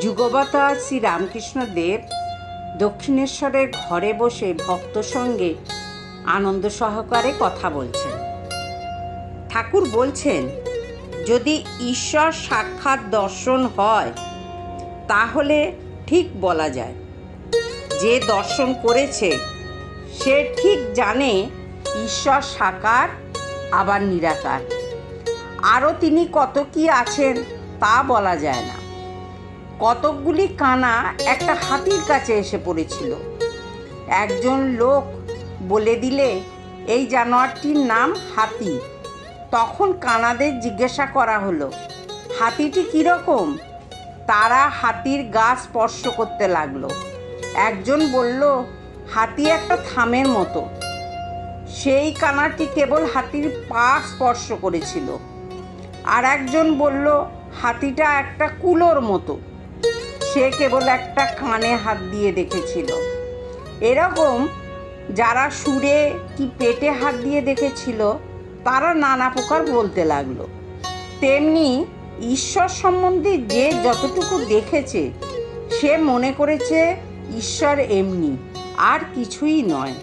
যুগবতার শ্রী রামকৃষ্ণদেব দক্ষিণেশ্বরের ঘরে বসে ভক্ত সঙ্গে আনন্দ সহকারে কথা বলছেন। ঠাকুর বলছেন, যদি ঈশ্বর সাক্ষাৎ দর্শন হয়, তাহলে ঠিক বলা যায়। যে দর্শন করেছে, সে ঠিক জানে ঈশ্বর সাকার, আবার নিরাকার। আরও তিনি কত কি আছেন তা বলা যায় না। কতকগুলি কানা একটা হাতির কাছে এসে পড়েছিল। একজন লোক বলে দিলে, এই জানোয়ারটির নাম হাতি। তখন কানাদের জিজ্ঞাসা করা হলো, হাতিটি কীরকম তারা হাতির গা স্পর্শ করতে লাগল। একজন বলল, হাতি একটা থামের মতো। সেই কানাটি কেবল হাতির পা স্পর্শ করেছিল। আর একজন বলল, হাতিটা একটা কুলোর মতো। সে কেবল একটা কানে হাত দিয়ে দেখেছিল। এরকম যারা সুরে কি পেটে হাত দিয়ে দেখেছিল, তারা নানা প্রকার বলতে লাগল। তেমনি ঈশ্বর সম্বন্ধে যে যতটুকু দেখেছে, সে মনে করেছে ঈশ্বর এমনি, আর কিছুই নয়।